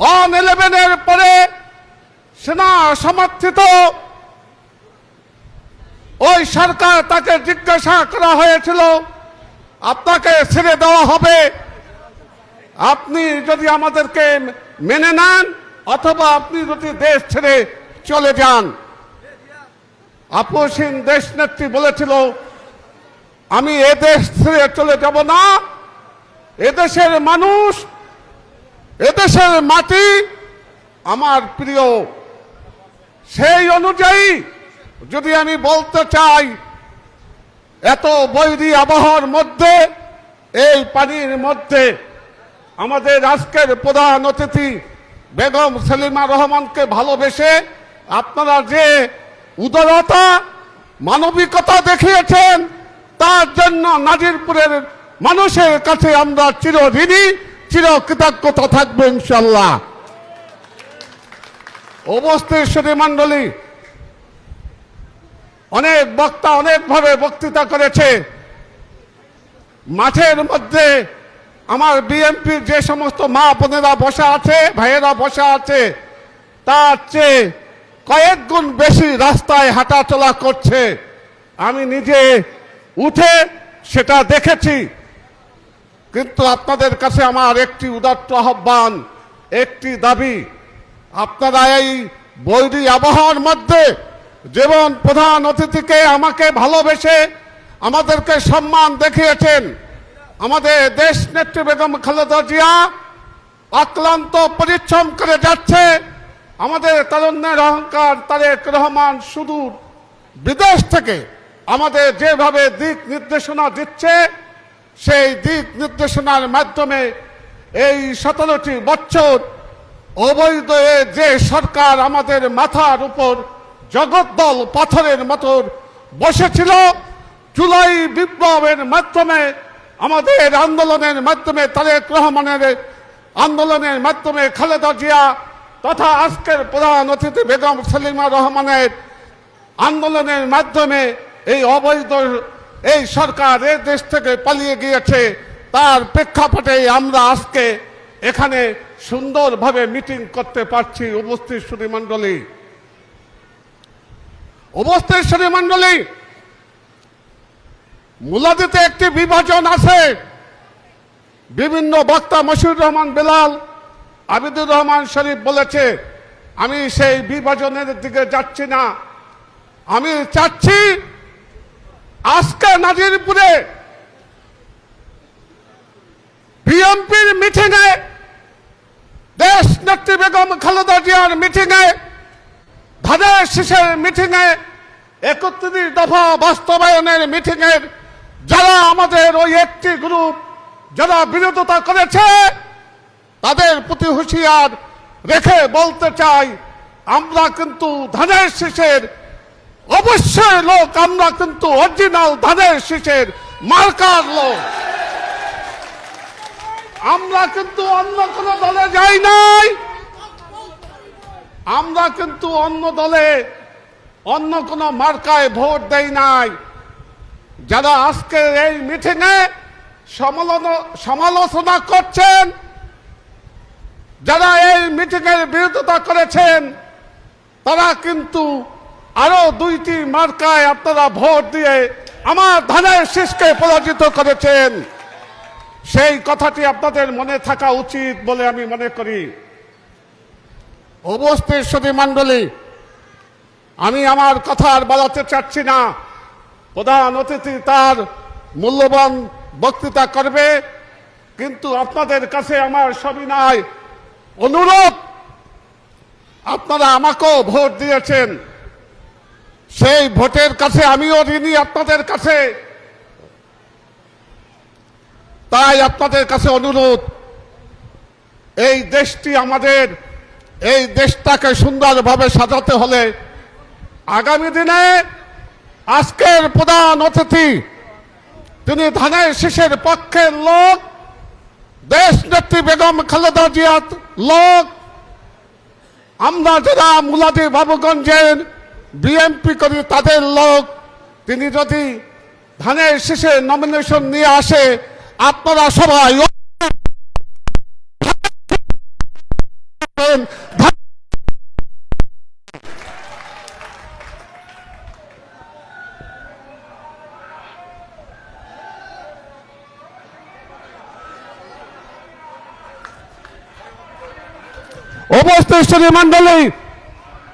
On ইলেভেনের পরে সেনা সমর্থিত। ওই সরকার তাকে জিজ্ঞাসা করা হয়েছিল, আপনাকে ছেড়ে দেওয়া হবে? আপনি যদি আমাদেরকে মেনে নেন, অথবা আপনি যদি দেশ ছেড়ে চলে যান। আপসীন দেশ নেত্রী বলেছিল, আমি এ দেশ ছেড়ে চলে যাব না। এদেশের মানুষ এদেশের মাটি আমার প্রিয়। সেই অনুযায়ী যদি আমি বলতে চাই, এত বৈরী আবহাওয়ার মধ্যে, এই পানির মধ্যে আমাদের আজকের প্রধান অতিথি বেগম সেলিমা রহমানকে ভালোবেসে আপনারা যে উদারতা, মানবিকতা দেখিয়েছেন, তার জন্য নাজিরপুরের মানুষের কাছে আমরা চিরঋণী। চির থাকবে ইনশাল্লাহ উপস্থিত শ্রী মণ্ডলী, অনেক বক্তা অনেকভাবে বক্তৃতা করেছে। মাঠের মধ্যে আমার বিএনপির যে সমস্ত মা বোনেরা বসা আছে, ভাইয়েরা বসা আছে, তার চেয়ে কয়েক গুণ বেশি রাস্তায় হাঁটাচলা করছে। আমি নিজে উঠে সেটা দেখেছি। কিন্তু আপনাদের কাছে আমার একটি উদাত্ত আহ্বান, একটি দাবি। আপনারা এই বৈরী আবহাওয়ার মধ্যে যেমন প্রধান অতিথিকে আমাকে ভালোবেসে আমাদেরকে সম্মান দেখিয়েছেন, আমাদের দেশ নেত্রী বেগম খালেদা জিয়া অক্লান্ত পরিশ্রম করে যাচ্ছে, আমাদের তারুণ্যের অহংকার, তারেক রহমান সুদূর বিদেশ থেকে আমাদের যেভাবে দিক নির্দেশনা দিচ্ছে সেই দিক নির্দেশনার মাধ্যমে এই সতেরোটি বছর অবৈধ যে সরকার আমাদের মাথার উপর জগদ্দল পাথরের মতো বসেছিল, জুলাই বিপ্লবের মাধ্যমে, আমাদের আন্দোলনের মাধ্যমে, তারেক রহমানের আন্দোলনের মাধ্যমে খালেদা জিয়া তথা আজকের প্রধান অতিথি বেগম সেলিমা রহমানের আন্দোলনের মাধ্যমে এই অবৈধ এই সরকার এ দেশ থেকে পালিয়ে গিয়েছে। তার প্রেক্ষাপটে আমরা আজকে এখানে সুন্দরভাবে মিটিং করতে পারছি উপস্থিত শ্রী মণ্ডলী। উপস্থিত শ্রী মণ্ডলী, মুলাদিতে একটি বিভাজন আছে। বিভিন্ন বক্তা মশিউর রহমান বেলাল, আবিদুর রহমান শরীফ বলেছে, আমি সেই বিভাজনের দিকে যাচ্ছি না। আমি চাচ্ছি আজকে নাজিরপুরে বিএনপির মিটিংয়ে দেশ নেত্রী বেগম খালেদা জিয়ার মিটিংয়ে, ধানের শীষের মিটিংয়ে, একত্রিশ দফা বাস্তবায়নের মিটিংয়ের যারা আমাদের ওই একটি গ্রুপ, যারা বিরোধিতা করেছে, তাদের প্রতি হুঁশিয়ার রেখে বলতে চাই, আমরা কিন্তু ধানের শীষের অবশ্যই লোক, আমরা কিন্তু অরিজিনাল ধানের শীষের মার্কার লোক। আমরা কিন্তু অন্য কোন দলে যাই নাই। আমরা কিন্তু অন্য দলে, অন্য কোন মার্কায় ভোট দেই নাই। যারা আজকের এই মিটিংয়ে সমালোচনা করছেন, যারা এই মিটিংয়ের বিরোধিতা করেছেন, তারা কিন্তু আরও দুইটি মার্কায় আপনারা ভোট দিয়ে আমার ধানের শীষকে পরাজিত করেছেন। সেই কথাটি আপনাদের মনে থাকা উচিত বলে আমি মনে করি। উপস্থিত সতী মণ্ডলী, আমি আমার কথা আর বলাতে চাচ্ছি না। প্রধান অতিথি তার মূল্যবান বক্তৃতা করবে, কিন্তু আপনাদের কাছে আমার সবিনয় অনুরোধ, আপনারা আমাকেও ভোট দিয়েছেন। সেই ভোটের কাছে আমিও ঋণী, আপনাদের কাছে। তাই আপনাদের কাছে অনুরোধ, এই দেশটি আমাদের, এই দেশটাকে সুন্দরভাবে সাজাতে হলে আগামী দিনে আজকের প্রধান অতিথি, তিনি ধানের শীষের পক্ষের লোক দেশ নেত্রী বেগম খালেদা জিয়ার লোক, আমরা যারা মুলাদি বাবুগঞ্জের বিএমপি করি তাদের লোক, তিনি যদি ধানের শেষে নমিনেশন নিয়ে আসে, আপনারা সবাই শ্রী মন্ডলী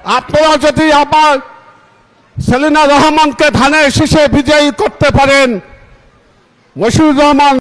আপনারা যদি আবার সেলিনা রহমানকে ধানের শীষে বিজয়ী করতে পারেন মশিউর রহমান